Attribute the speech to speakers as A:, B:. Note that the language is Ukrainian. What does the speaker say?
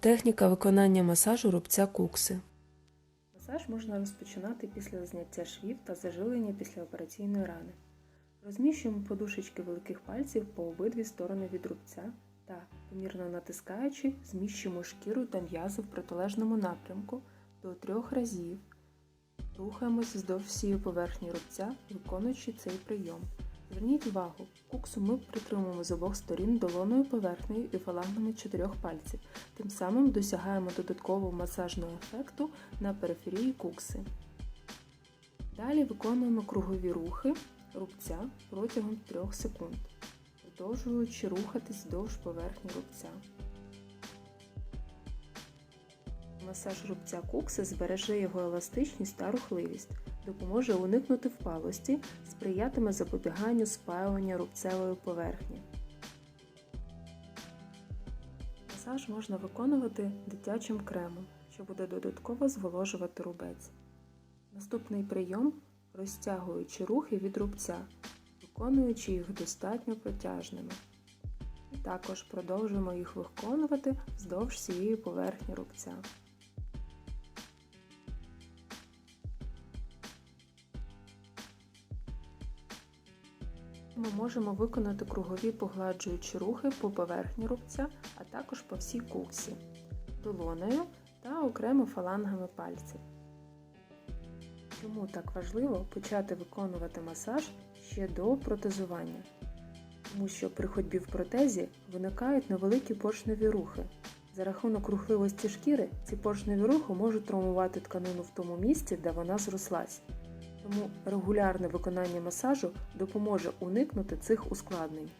A: Техніка виконання масажу рубця кукси.
B: Масаж можна розпочинати після зняття швів та зажилення післяопераційної рани. Розміщуємо подушечки великих пальців по обидві сторони від рубця та, помірно натискаючи, зміщуємо шкіру та м'язи в протилежному напрямку до трьох разів. Рухаємося вздовж всієї поверхні рубця, виконуючи цей прийом. Зверніть увагу, куксу ми притримуємо з обох сторін долоною поверхнею і фалангами чотирьох пальців. Тим самим досягаємо додаткового масажного ефекту на периферії кукси. Далі виконуємо кругові рухи рубця протягом 3 секунд, продовжуючи рухатись вздовж поверхні рубця. Масаж рубця кукси збереже його еластичність та рухливість, допоможе уникнути впалості, сприятиме запобіганню спаювання рубцевої поверхні. Масаж можна виконувати дитячим кремом, що буде додатково зволожувати рубець. Наступний прийом розтягуючи рухи від рубця, виконуючи їх достатньо протяжними. І також продовжуємо їх виконувати вздовж всієї поверхні рубця. Ми можемо виконати кругові погладжуючі рухи по поверхні рубця, а також по всій куксі, долонею та окремо фалангами пальців. Чому так важливо почати виконувати масаж ще до протезування? Тому що при ходьбі в протезі виникають невеликі поршневі рухи. За рахунок рухливості шкіри ці поршневі рухи можуть травмувати тканину в тому місці, де вона зрослась. Тому регулярне виконання масажу допоможе уникнути цих ускладнень.